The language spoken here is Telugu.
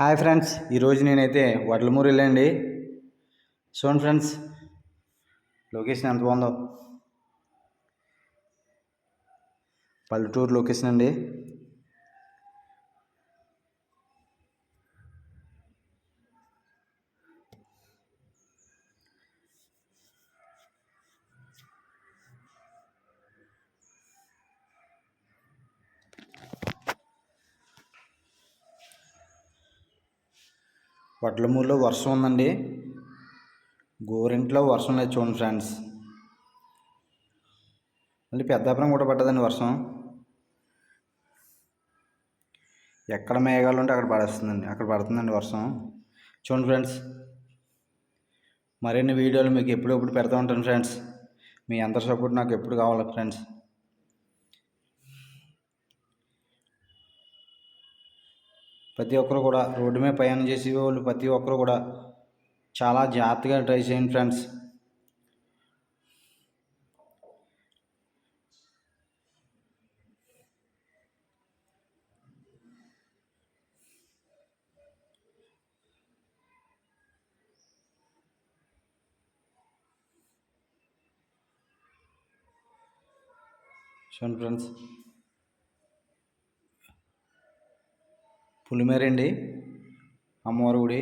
హాయ్ ఫ్రెండ్స్ ఈరోజు నేనైతే వడ్లమూరు వెళ్ళండి చూడండి ఫ్రెండ్స్ లొకేషన్ ఎంత బాగుందో. పల్లెటూరు లొకేషన్ అండి. వడ్లమూరులో వర్షం ఉందండి. గోరింట్లో వర్షం లేదు చూడండి ఫ్రెండ్స్. మళ్ళీ పెద్దాపురం కూడా పడ్డదండి వర్షం. ఎక్కడ మేఘాలు ఉంటే అక్కడ పడేస్తుందండి అక్కడ పడుతుందండి వర్షం. చూడండి ఫ్రెండ్స్. మరిన్ని వీడియోలు మీకు ఎప్పుడెప్పుడు పెడతా ఉంటాను ఫ్రెండ్స్. మీ అందరి సపోర్ట్ నాకు ఎప్పుడు కావాలి ఫ్రెండ్స్. ప్రతి ఒక్కరు కూడా రోడ్డు మీద ప్రయాణం చేసే వాళ్ళు ప్రతి ఒక్కరు కూడా చాలా జాగ్రత్తగా ట్రై చేయండి ఫ్రెండ్స్. చూడండి ఫ్రెండ్స్. పులిమేరండి అమ్మవారి గుడి.